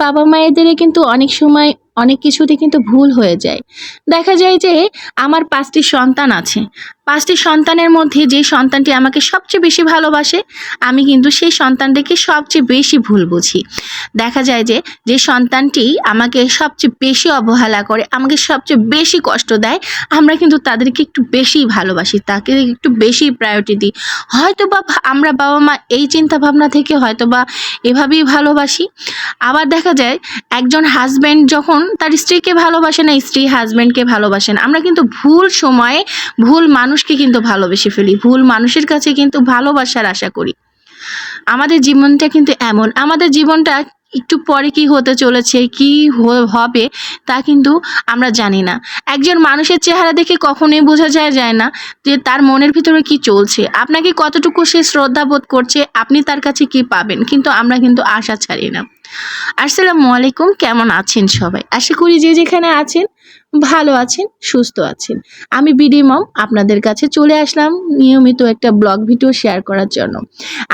বাবা মায়েদের কিন্তু অনেক সময় অনেক কিছুতে কিন্তু ভুল হয়ে যায়। দেখা যায় যে আমার পাঁচটি সন্তান আছে। পাঁচটি সন্তানের মধ্যে যে সন্তানটি আমাকে সবচেয়ে বেশি ভালোবাসে, আমি কিন্তু সেই সন্তানটিকে সবচেয়ে বেশি ভুল বুঝি। দেখা যায় যে যে সন্তানটি আমাকে সবচেয়ে বেশি অবহেলা করে, আমাকে সবচেয়ে বেশি কষ্ট দেয়, আমরা কিন্তু তাদেরকে একটু বেশি ভালোবাসি, তাকে একটু বেশি প্রায়োরিটি দিই। হয়তো বা আমরা বাবা মা এই চিন্তা ভাবনা থেকে হয়তো বা এভাবেই ভালোবাসি। আবার দেখা যায়, একজন হাজব্যান্ড যখন তার স্ত্রীকে ভালোবাসে না, স্ত্রী হাজব্যান্ডকে ভালোবাসে না। আমরা কিন্তু ভুল সময়ে ভুল মানুষকে কিন্তু ভালোবেসে ফেলি। ভুল মানুষের কাছে কিন্তু ভালোবাসার আশা করি। আমাদের জীবনটা কিন্তু এমন। আমাদের জীবনটা একটু পরে কি হতে চলেছে, কি হবে, তা কিন্তু আমরা জানি না। একজন মানুষের চেহারা দেখে কখনোই বোঝা যায় যায় না যে তার মনের ভিতরে কি চলছে। আপনাকে কতটুকু সে শ্রদ্ধা বোধ করছে, আপনি তার কাছে কি পাবেন? কিন্তু আমরা কিন্তু আশা ছাড়ি না। আসসালামু আলাইকুম, কেমন আছেন সবাই? আশা করি যে যেখানে আছেন, ভালো আছেন, সুস্থ আছেন। আমি বিডি মম, আপনাদের কাছে চলে আসলাম নিয়মিত একটা ব্লগ ভিডিও শেয়ার করার জন্য।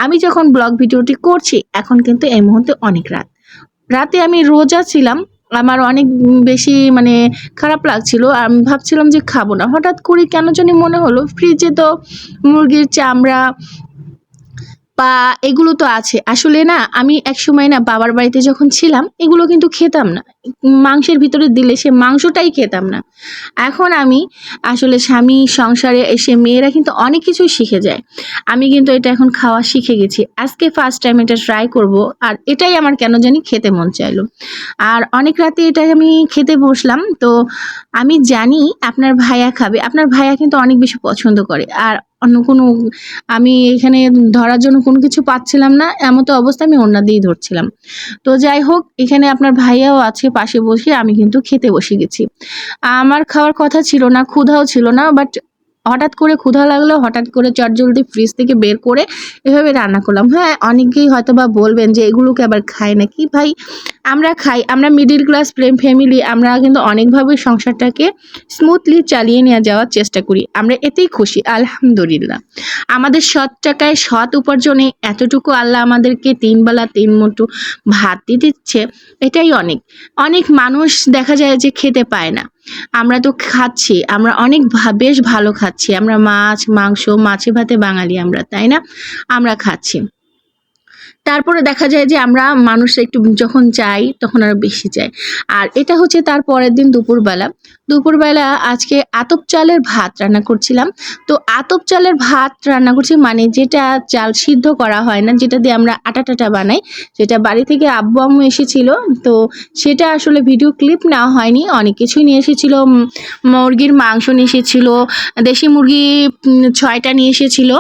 আমি যখন ব্লগ ভিডিওটি করছি, এখন কিন্তু এই মুহূর্তে অনেক রাত। রাতে আমি রোজা ছিলাম, আমার অনেক বেশি মানে খারাপ লাগছিল, আমি ভাবছিলাম যে খাব না। হঠাৎ করে কেন জানি মনে হলো, ফ্রিজে তো মুরগির চামড়া পা এগুলো তো আছে। আসলে না, আমি এক সময় না বাবার বাড়িতে যখন ছিলাম, এগুলো কিন্তু খেতাম না। মাংসের ভিতরে দিলে সে মাংসটাই খেতাম না। এখন আমি আসলে স্বামী সংসারে এসে মেয়েরা কিন্তু অনেক কিছুই শিখে যায়। আমি কিন্তু এটা এখন খাওয়া শিখে গেছি। আজকে ফার্স্ট টাইম এটা ট্রাই করব আর এটাই আমার কেন জানি খেতে মন চাইলো। আর অনেক রাতে এটা আমি খেতে বসলাম। তো আমি জানি আপনার ভাইয়া খাবে। আপনার ভাইয়া কিন্তু অনেক বেশি পছন্দ করে। আর অন্য কোনো, আমি এখানে ধরার জন্য কোনো কিছু পাচ্ছিলাম না, এমতো অবস্থা আমি অন্য দিয়েই ধরছিলাম। তো যাই হোক, এখানে আপনার ভাইয়াও আছে পাশে বসে, আমি কিন্তু খেতে বসে গেছি। আমার খাওয়ার কথা ছিল না, ক্ষুধাও ছিল না বাট হঠাৎ করে ক্ষুধা লাগল, হঠাৎ করে চটজলদি ফ্রিজ থেকে বের করে এভাবে রান্না করলাম। হ্যাঁ অনেকেই হয়তো বা বলবেন যে এগুলোকে আবার খায় না কি ভাই, আমরা খাই, আমরা মিডিল ক্লাস প্রেম ফ্যামিলি আমরা কিন্তু অনেকভাবে সংসারটাকে স্মুথলি চালিয়ে নিয়ে যাওয়ার চেষ্টা করি। আমরা এতেই খুশি, আলহামদুলিল্লাহ। আমাদের সৎ টাকায়, সৎ উপার্জনে এতটুকু আল্লাহ আমাদেরকে তিন বেলা তিন মুঠো ভাত দিয়ে দিচ্ছে, এটাই অনেক। অনেক মানুষ দেখা যায় যে খেতে পায় না। আমরা তো খাচ্ছি, আমরা অনেক বেশ ভালো খাচ্ছি। আমরা মাছ, মাংস, মাছে ভাতে বাঙালি আমরা, তাই না? আমরা খাচ্ছি। তারপরে দেখা যায় যে আমরা মানুষ একটু যখন চাই তখন আরও বেশি চাই আর এটা হচ্ছে তার পরের দিন দুপুরবেলা। দুপুরবেলা আজকে আতপ চালের ভাত রান্না করছিলাম। তো আতপ চালের ভাত রান্না করছি মানে যেটা চাল সিদ্ধ করা হয় না, যেটা দিয়ে আমরা আটা টাটা বানাই সেটা বাড়ি থেকে আব্বু আম্মু এসেছিল। তো সেটা আসলে ভিডিও ক্লিপ নেওয়া হয়নি, অনেক কিছুই নিয়ে এসেছিল। মুরগির মাংস নিয়ে এসেছিল, দেশি মুরগি ছয়টা নিয়ে এসেছিল।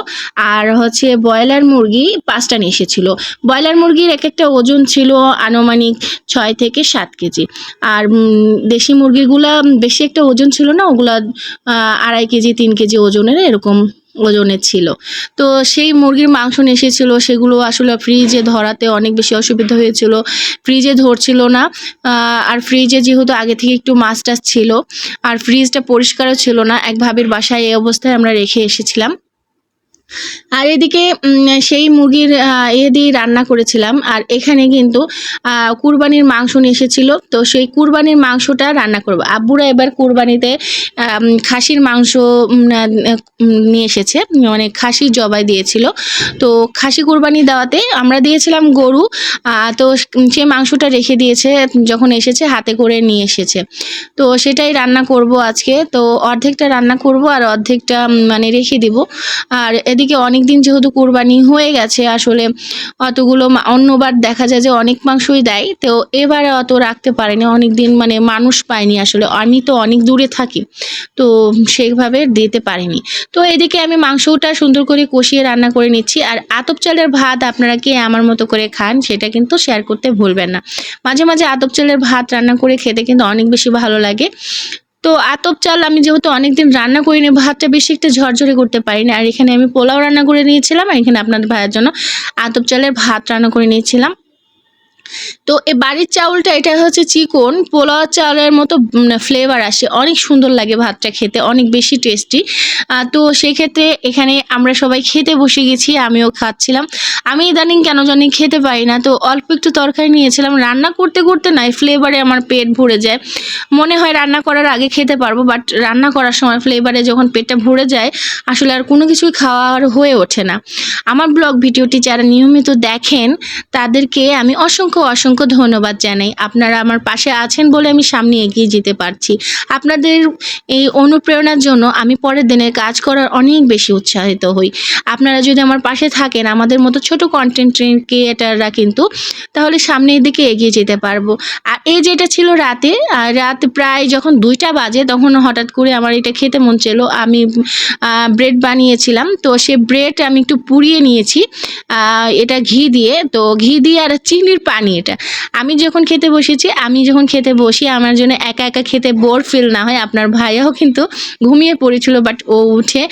আর হচ্ছে ব্রয়লার মুরগি পাঁচটা নিয়ে এসেছিল। ব্রয়লার মুরগির এক একটা ওজন ছিল আনুমানিক ছয় থেকে সাত কেজি। আর দেশি মুরগিগুলা বেশি একটা ওজন ছিল না, ওগুলা আড়াই কেজি, তিন কেজি ওজনের এরকম ওজনের ছিল। তো সেই মুরগির মাংস নিয়ে সেগুলো আসলে ফ্রিজে ধরাতে অনেক বেশি অসুবিধা হয়েছিল। ফ্রিজে ধরছিল না আর ফ্রিজে যেহেতু আগে থেকে একটু মাছ টাছ ছিল, আর ফ্রিজটা পরিষ্কারও ছিল না, এক ভাবির বাসায় এই অবস্থায় আমরা রেখে এসেছিলাম। আর এদিকে সেই মুরগির এ দিয়ে রান্না করেছিলাম। আর এখানে কিন্তু কুরবানির মাংস নিয়ে এসেছিল। তো সেই কুরবানির মাংসটা রান্না করব। আব্বুরা এবার কুরবানিতে খাসির মাংস নিয়ে এসেছে। মানে খাসি জবাই দিয়েছিল। তো খাসি কুরবানি দেওয়াতে আমরা দিয়েছিলাম গরু। তো সে মাংসটা রেখে দিয়েছে, যখন এসেছে হাতে করে নিয়ে এসেছে। তো সেটাই রান্না করব আজকে। তো অর্ধেকটা রান্না করব আর অর্ধেকটা মানে রেখে দিব। আর এদিকে অনেক দিন যেহেতু কোরবানি হয়ে গেছে, আসলে অতগুলো অন্যবার দেখা যায় যে অনেক মাংসই দেয়। তো এবারে অত রাখতে পারেনি অনেক দিন মানে মানুষ পাইনি আসলে, আমি তো অনেক দূরে থাকি, তো সেইভাবে দিতে পারিনি। তো এদিকে আমি মাংসটা সুন্দর করে কষিয়ে রান্না করে নিচ্ছি, আর আতপ চালের ভাত আপনারা কে আমার মতো করে খান সেটা কিন্তু শেয়ার করতে ভুলবেন না। মাঝে মাঝে আতপ চালের ভাত রান্না করে খেতে কিন্তু অনেক বেশি ভালো লাগে। তো আতপ চাল আমি যেহেতু অনেকদিন রান্না করিনি, ভাতটা বেশি একটা ঝরঝরে করতে পারি না আর এখানে আমি পোলাও রান্না করে নিয়েছিলাম, আর এখানে আপনাদের ভাইয়ের জন্য আতপ চালের ভাত রান্না করে নিয়েছিলাম। তো এ বাড়ির চাউলটা, এটা হচ্ছে চিকন পোলাও চাউলের মতো ফ্লেভার আসে। অনেক সুন্দর লাগে ভাতটা খেতে, অনেক বেশি টেস্টি তো সেক্ষেত্রে এখানে আমরা সবাই খেতে বসে গেছি, আমিও খাচ্ছিলাম। আমি ইদানিং কেন জানি খেতে পারি না, তো অল্প একটু তরকারি নিয়েছিলাম। রান্না করতে করতে নাই ফ্লেভারে আমার পেট ভরে যায়। মনে হয় রান্না করার আগে খেতে পারব বাট রান্না করার সময় ফ্লেভারে যখন পেটটা ভরে যায়, আসলে আর কোনো কিছুই খাওয়ার হয়ে ওঠে না। আমার ব্লগ ভিডিওটি যারা নিয়মিত দেখেন, তাদেরকে আমি অসংখ্য অসংখ্য ধন্যবাদ জানাই। আপনারা আমার পাশে আছেন বলে আমি সামনে এগিয়ে যেতে পারছি। আপনাদের এই অনুপ্রেরণার জন্য আমি পরের দিনে কাজ করার অনেক বেশি উৎসাহিত হই। আপনারা যদি আমার পাশে থাকেন, আমাদের মতো ছোট কন্টেন্ট ক্রিয়েটাররা কিন্তু তাহলে সামনের দিকে এগিয়ে যেতে পারব। আর এই যেটা ছিল রাতে রাত প্রায় যখন দুইটা বাজে, তখন হঠাৎ করে আমার এটা খেতে মন ছিল আমি ব্রেড বানিয়েছিলাম। তো সে ব্রেড আমি একটু পুড়িয়ে নিয়েছি। এটা ঘি দিয়ে। তো ঘি দিয়ে আর চিনির পানি এটা। আমি যখন খেতে বসেছি, আমি যখন খেতে বসি, আমার জন্য একা একা খেতে বোর ফিল না হয়। আপনার ভাইয়াও কিন্তু ঘুমিয়ে পড়েছিল বাট ও উঠে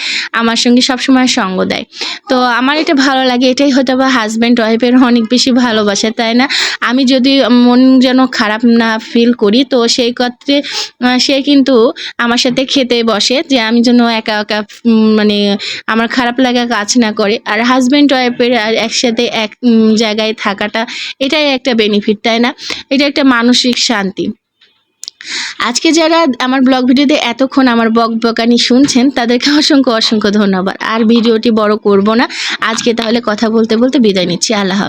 আমার সঙ্গে সবসময় সঙ্গ দেয়। তো আমার এটা ভালো লাগে, এটাই হয়তো বা হাজব্যান্ড ওয়াইফের অনেক বেশি ভালোবাসে, তাই না? আমি যদি মন যেন খারাপ না ফিল করি, তো সেই ক্ষেত্রে সে কিন্তু আমার সাথে খেতে বসে যে আমি যেন একা একা মানে আমার খারাপ লাগা কাজ না করে। আর হাজব্যান্ড ওয়াইফের আর একসাথে এক জায়গায় থাকাটা, এটাই একটা বেনিফিট তাই না? এটা একটা মানসিক শান্তি। আজকে যারা আমার ব্লগ ভিডিওতে এতক্ষণ আমার বক বকানি শুনছেন, তাদেরকে অসংখ্য অসংখ্য ধন্যবাদ। আর ভিডিওটি বড় করব না। আজকে তাহলে কথা বলতে বলতে বিদায় নিচ্ছি। আল্লাহ